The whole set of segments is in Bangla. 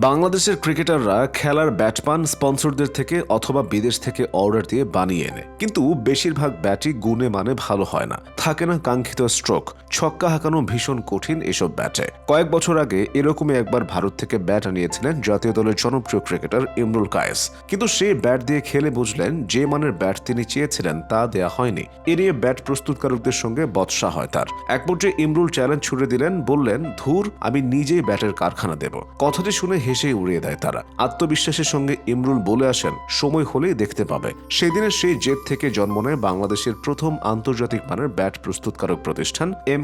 বাংলাদেশের ক্রিকেটাররা খেলার ব্যাট পান স্পন্সরদের থেকে অথবা বিদেশ থেকে অর্ডার দিয়ে বানিয়ে এনে। কিন্তু বেশিরভাগ ব্যাটই গুণে মানে ভালো হয় না। থাকে না কাঙ্ক্ষিত স্ট্রোক ছক্কা হাঁকানো ভীষণ কঠিন এসব ব্যাটে। কয়েক বছর আগে এরকমই একবার ভারত থেকে ব্যাট আনিয়েছিলেন জাতীয় দলের জনপ্রিয় ক্রিকেটার ইমরুল কায়েস। কিন্তু সেই ব্যাট দিয়ে খেলে বুঝলেন যে মানের ব্যাট তিনি চেয়েছিলেন তা দেয়া হয়নি। এ নিয়ে ব্যাট প্রস্তুতকারকদের সঙ্গে বৎসা হয় তার। এক পর্যায়ে ইমরুল চ্যালেঞ্জ ছুড়ে দিলেন, বললেন, ধুর, আমি নিজেই ব্যাটের কারখানা দেব। কথাটি শুনে হেসেই উড়িয়ে দেয় তারা। আত্মবিশ্বাসের সঙ্গে ইমরুল বলে আসেন, সময় হলেই দেখতে পাবে। সেদিনের সেই জেদ থেকে জন্ম নেয় বাংলাদেশের প্রথম আন্তর্জাতিক মানের ব্যাট প্রস্তুতকারক প্রতিষ্ঠান এম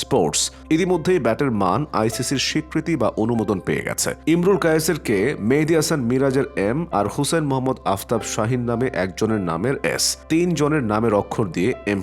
স্পোর্টস। ইতিমধ্যেই ব্যাটের মান আইসিসির স্বীকৃতি বা অনুমোদন পেয়ে গেছে। ইমরুল কায়েসের কে মেহেদি হাসান মিরাজের এম আর হুসেন মোহাম্মদ আফতাব শাহিন নামে একজনের নামের এস, তিন জনের নামের অক্ষর দিয়ে এম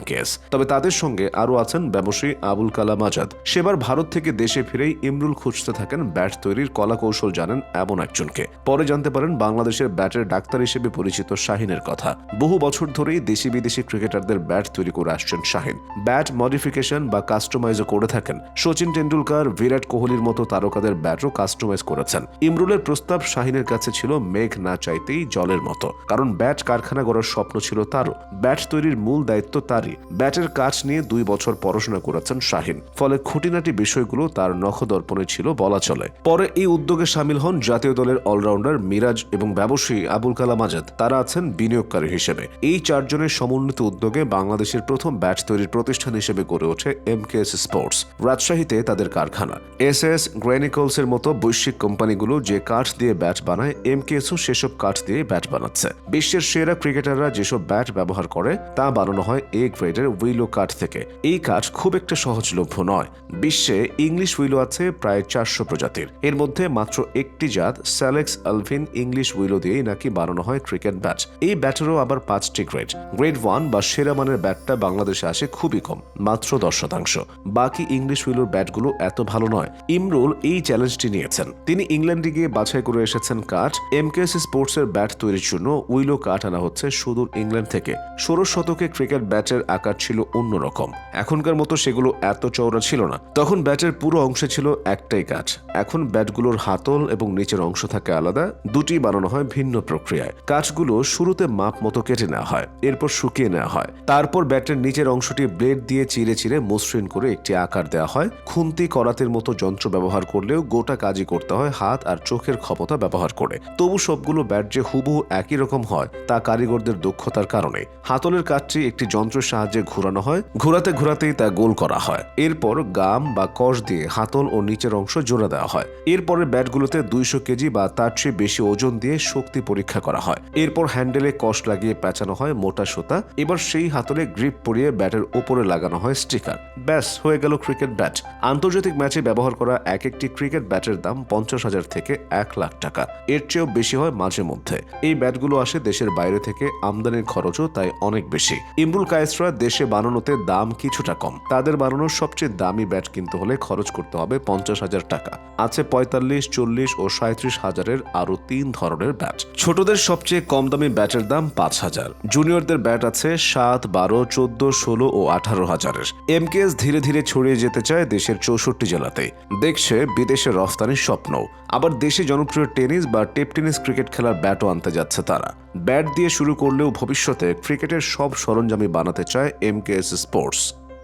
তবে তাদের সঙ্গে আরও আছেন ব্যবসায়ী আবুল কালাম আজাদ। সেবার ভারত থেকে দেশে ফিরেই ইমরুল খুঁজতে থাকেন ব্যাট তৈরির কলা কৌশল জানেন এমন একজনকে। পরে জানতে পারেন বাংলাদেশের ব্যাটের ডাক্তার হিসেবে পরিচিত শাহিনের কথা। বহু বছর ধরেই দেশি বিদেশি ক্রিকেটারদের ব্যাট তৈরি করে আসছেন শাহিন। ব্যাট মডিফিকেশন বা কাস্টমাইজও করে থাকেন। সচিন টেন্ডুলকার বিরাট কোহলির মতো তারকাদের ব্যাটও কাস্টমাইজ করেছেন। ইমরুলের প্রস্তাব শাহিনের কাছে ছিল, মেঘ না চাইতেই জলের মতো। কারণ ব্যাট কারখানা গড়ার স্বপ্ন ছিল তারও। ব্যাট তৈরির মূল দায়িত্ব তারই। ব্যাটের কাজ নিয়ে দুই বছর পড়াশোনা করেছেন শাহিন। ফলে খুঁটিনাটি বিষয়গুলো তার নখদর্পণে ছিল বলা চলে। পরে এই উদ্যোগে সামিল হন জাতীয় দলের অলরাউন্ডার মিরাজ এবং ব্যবসায়ী আবুল কালাম আজাদ। তারা আছেন বিনিয়োগকারী হিসেবে। এই চারজনের সমন্বিত উদ্যোগে বাংলাদেশের প্রথম ব্যাট তৈরির প্রতিষ্ঠান হিসেবে গড়ে ওঠে এম কে এস স্পোর্টস, রাজশাহীতে তাদের কারখানা। এস এস গ্রেনিকলস এর মতো বৈশ্বিক কোম্পানিগুলো যে কাঠ দিয়ে ব্যাট বানায় এম কেএসও সেসব কাঠ দিয়ে ব্যাট বানাচ্ছে। বিশ্বের সেরা ক্রিকেটাররা যেসব ব্যাট ব্যবহার করে, তা বানানো হয় এ গ্রেডের উইলো কাঠ থেকে। এই কাঠ খুব একটা সহজলভ্য নয়। বিশ্বে ইংলিশ উইলো আছে প্রায় চারশো প্রজাতির। এর মধ্যে মাত্র একটি জাত, স্যালেক্স আলভিন ইংলিশ উইলো দিয়েই নাকি বানানো হয় ক্রিকেট ব্যাট এই ব্যাটেরও আবার পাঁচটি গ্রেড গ্রেড ওয়ান বা সেরা মানের ব্যাটটা বাংলাদেশে আসে খুবই কম, মাত্র দশ শতাংশ। বাকি ইংলিশ উইলোর ব্যাটগুলো এত ভালো নয়। ইমরুল এই চ্যালেঞ্জটি নিয়েছেন। তিনি ইংল্যান্ডে গিয়ে বাছাই করে এসেছেন কাঠ। এমকেএস স্পোর্টসের ব্যাট তৈরির জন্য উইলো কাঠ আনা হচ্ছে সুদূর ইংল্যান্ড থেকে। ষোড়শ শতকে ক্রিকেট ব্যাটের আকার ছিল অন্যরকম এখনকার মতো সেগুলো এত চওড়া ছিল না। তখন ব্যাটের পুরো অংশে ছিল একটাই কাঠ। এখন ব্যাটগুলোর হাতল এবং নিচের অংশ থাকে আলাদা, দুটি বানানো হয় ভিন্ন প্রক্রিয়ায়। কাঠগুলো শুরুতে মাপ মতো কেটে নেওয়া হয়, এরপর শুকিয়ে নেওয়া হয়। তারপর ব্যাটের নিচের অংশটি ব্লেড দিয়ে চিরে চিরে মসৃণ করে একটি আকার দেওয়া হয়। খুন্তি করাতের মতো যন্ত্র ব্যবহার করলেও গোটা কাজই করতে হয়, হাত আর চোখের ক্ষমতা ব্যবহার করে। তবু সবগুলো ব্যাট যে হুবহু একই রকম হয়, তা কারিগরদের দক্ষতার কারণে। হাতলের কাঠটি একটি যন্ত্রের সাহায্যে ঘোরানো হয়, ঘোরাতে ঘোরাতেই তা গোল করা হয়। এরপর গাম বা কষ দিয়ে হাতল ও নিচের অংশ জোড়া দেওয়া হয়। এরপরে ব্যাটগুলোতে দুইশো কেজি বা তার চেয়ে বেশি ওজন দিয়ে শক্তি পরীক্ষা করা হয়। এরপর হ্যান্ডেলে কষ লাগিয়ে পেঁচানো হয় মোটা সুতা। এবার সেই হাতলে গ্রিপ পরিয়ে ব্যাটের ওপরে লাগানো হয় স্টিকার। ব্যাস, হয়ে গেল ক্রিকেট ব্যাট। আন্তর্জাতিক ম্যাচে ব্যবহার করা এক একটি ক্রিকেট ব্যাটের দাম পঞ্চাশ হাজার থেকে এক লাখ টাকা। এর চেয়েও বেশি হয় মাঝে মধ্যে। এই ব্যাটগুলো আসে দেশের বাইরে থেকে আমদানির খরচও তাই অনেক বেশি। ইমরুল কায়েসরা দেশে বানানোতে দাম কিছুটা কম। তাদের বানানোর সবচেয়ে দামি ব্যাট কিনতে হলে খরচ করতে হবে পঞ্চাশ হাজার টাকা। আছে পঁয়তাল্লিশ, চল্লিশ ও সাঁত্রিশ হাজারের আরও তিন ধরনের ব্যাট। ছোটদের সবচেয়ে কম দামি ব্যাটের দাম পাঁচ হাজার। জুনিয়রদের ব্যাট আছে সাত, বারো, চোদ্দ, ষোলো ও আঠারো হাজারের। এমকেএস ধীরে ধীরে ছড়িয়ে যেতে চায় দেশের চৌষট্টি জেলাতে। দেখছে বিদেশে রফতানির স্বপ্ন। আবার দেশে জনপ্রিয় টেনিস বা টেপ টেনিস ক্রিকেট খেলার ব্যাটও আনতে যাচ্ছে তারা। ব্যাট দিয়ে শুরু করলেও ভবিষ্যতে ক্রিকেটের সব সরঞ্জামই বানাতে চায় এমকেএস স্পোর্টস।